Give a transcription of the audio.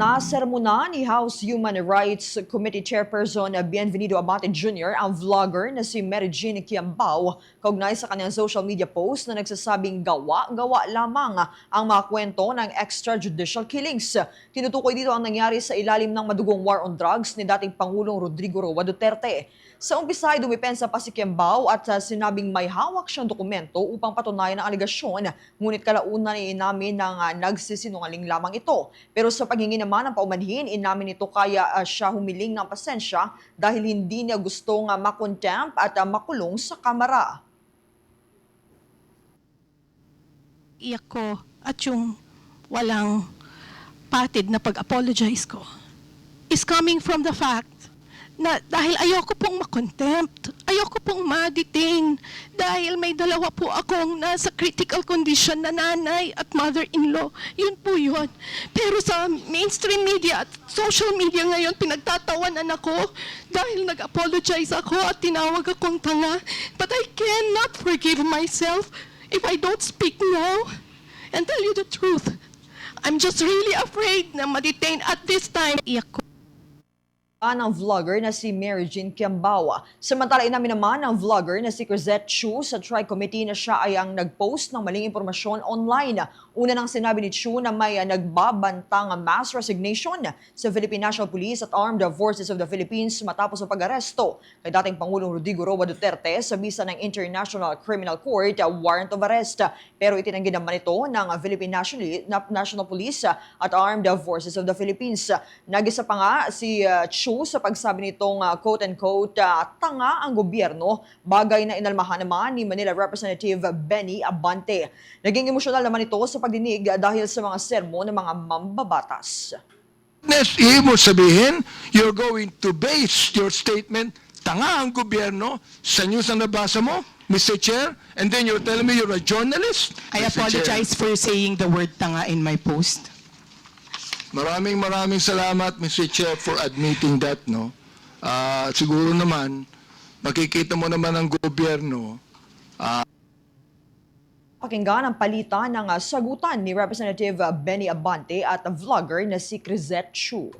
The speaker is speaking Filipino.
Nasermona ni House Human Rights Committee Chairperson Bienvenido Abate Jr. ang vlogger na si Mary Jean Kiambao kaugnay sa kanyang social media post na nagsasabing gawa-gawa lamang ang mga kwento ng extrajudicial killings. Tinutukoy dito ang nangyari sa ilalim ng madugong war on drugs ni dating Pangulong Rodrigo Roa Duterte. Sa umpisa ay dumipensa pa si Kiambao at uh, sinabing may hawak siyang dokumento upang patunayan ang aligasyon. Ngunit kalaunan ay inamin ng uh, nagsisinungaling lamang ito. Pero sa paghingi naman ng paumanhin, inamin ito kaya uh, siya humiling ng pasensya dahil hindi niya gustong uh, makontempt at uh, makulong sa kamara. iyak ko at yung walang patid na pag-apologize ko is coming from the fact na dahil ayoko pong makontempt, ayoko pong ma-detain dahil may dalawa po akong nasa critical condition na nanay at mother-in-law. Yun po yun. Pero sa mainstream media at social media ngayon, pinagtatawanan ako dahil nag-apologize ako at tinawag akong tanga. But I cannot forgive myself if I don't speak now and tell you the truth. I'm just really afraid na ma-detain at this time. Iyak ko. Ng vlogger na si Mary Jean Kiambawa. Samantala inamin naman ng vlogger na si Crisette Chu sa Tri Committee na siya ay ang nag-post ng maling impormasyon online. Una nang sinabi ni Chu na may uh, nagbabantang mass resignation sa Philippine National Police at Armed Forces of the Philippines matapos ang pag-aresto kay dating Pangulong Rodrigo Roa Duterte sa bisa ng International Criminal Court uh, warrant of arrest. Pero itinanggi naman ito ng Philippine National, National Police at Armed Forces of the Philippines. Nagisa pa nga si uh, Chu sa pagsabi nitong uh, quote-unquote uh, tanga ang gobyerno, bagay na inalmahan naman ni Manila Representative Benny Abante. Naging emosyonal naman ito sa pagdinig dahil sa mga sermon ng mga mambabatas. Next, ibig sabihin, you're going to base your statement, tanga ang gobyerno, sa news na nabasa mo, Mr. Chair, and then you're telling me you're a journalist? I Mr. Chair. apologize for saying the word tanga in my post. Maraming maraming salamat, Mr. Chair, for admitting that, no? Ah, siguro naman, makikita mo naman ang gobyerno, Pakinggan ang palitan ng uh, sagutan ni Representative uh, Benny Abante at vlogger na si Crisette Chu.